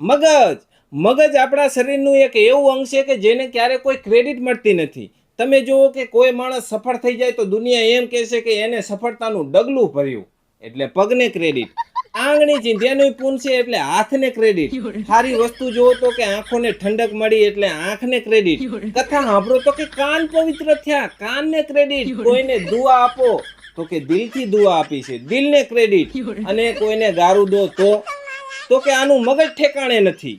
મગજ. મગજ આપણા શરીરનું એક એવું અંગ છે કે જેને ક્યારે કોઈ ક્રેડિટ મળતી નથી. તમે જુઓ કે કોઈ માણસ સફળ થઈ જાય તો દુનિયા એમ કહેશે કે એને સફળતાનું ડગલું ભર્યું. એટલે પગને ક્રેડિટ આંગળી ચીંધ્યાનું પૂન છે એટલે હાથને ક્રેડિટ સારી વસ્તુ જુઓ તો કે આંખોને ઠંડક મળી એટલે આંખને ક્રેડિટ કથા સાંભળો તો કે કાન પવિત્ર થયા. કાનને ક્રેડિટ કોઈને દુઆ આપો તો કે દિલથી દુઆ આપી છે. દિલને ક્રેડિટ અને કોઈને ગારું દો તો તો કે આનું મગજ ઠેકાણે નથી.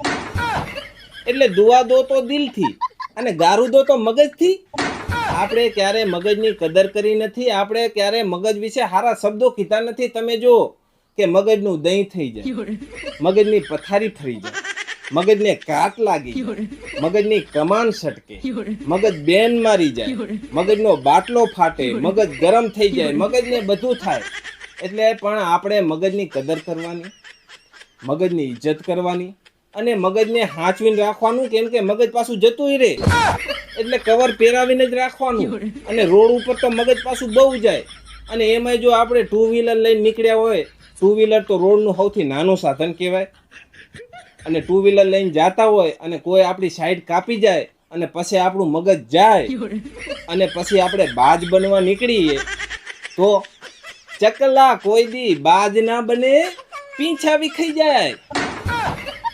એટલે દુઆ દો તો દિલથી અને ગારું દો તો મગજથી. આપણે ક્યારે મગજની કદર કરી નથી આપણે ક્યારે મગજ વિશે સારા શબ્દો કીધા નથી તમે જો કે મગજનું દહીં થઈ જાય. મગજની પથારી ફરી જાય. મગજને કાટ લાગી મગજની કમાન સટકે મગજ બેન મારી જાય. મગજનો બાટલો ફાટે. મગજ ગરમ થઈ જાય. મગજને બધું થાય. એટલે પણ આપણે મગજની કદર કરવાની? મગજની ઇજ્જત કરવાની અને મગજને હાંચવીને રાખવાનું, કેમ કે મગજ પાછું જતું રહે એટલે કવર પહેરાવીને જ રાખવાનું. અને રોડ ઉપર તો મગજ પાછું બહુ જાય. અને એમાંય જો આપણે ટુ વ્હીલર લઈને નીકળ્યા હોય ટુ વ્હીલર તો રોડનું સૌથી નાનું સાધન કહેવાય. અને ટુ વ્હીલર લઈને જાતા હોય અને કોઈ આપણી સાઈડ કાપી જાય અને પછી આપણું મગજ જાય અને પછી આપણે બાજ બનવા નીકળીએ, તો ચકલા કોઈ દી બાજ ના બને. પીંછાવી ખાઈ જાય.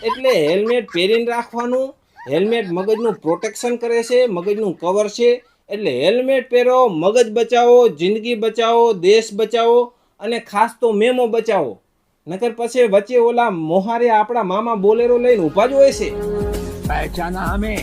એટલે હેલ્મેટ પહેરીને રાખવાનું, હેલ્મેટ મગજનું પ્રોટેક્શન કરે છે, મગજનું કવર છે. એટલે હેલ્મેટ પહેરો, મગજ બચાવો, જિંદગી બચાવો, દેશ બચાવો અને ખાસ તો મેમો બચાવો. નકર પછી વચ્ચે ઓલા મોહારે આપણા મામા બોલેરો લઈને ઊભા જ હોય છે. પહેચાના અમે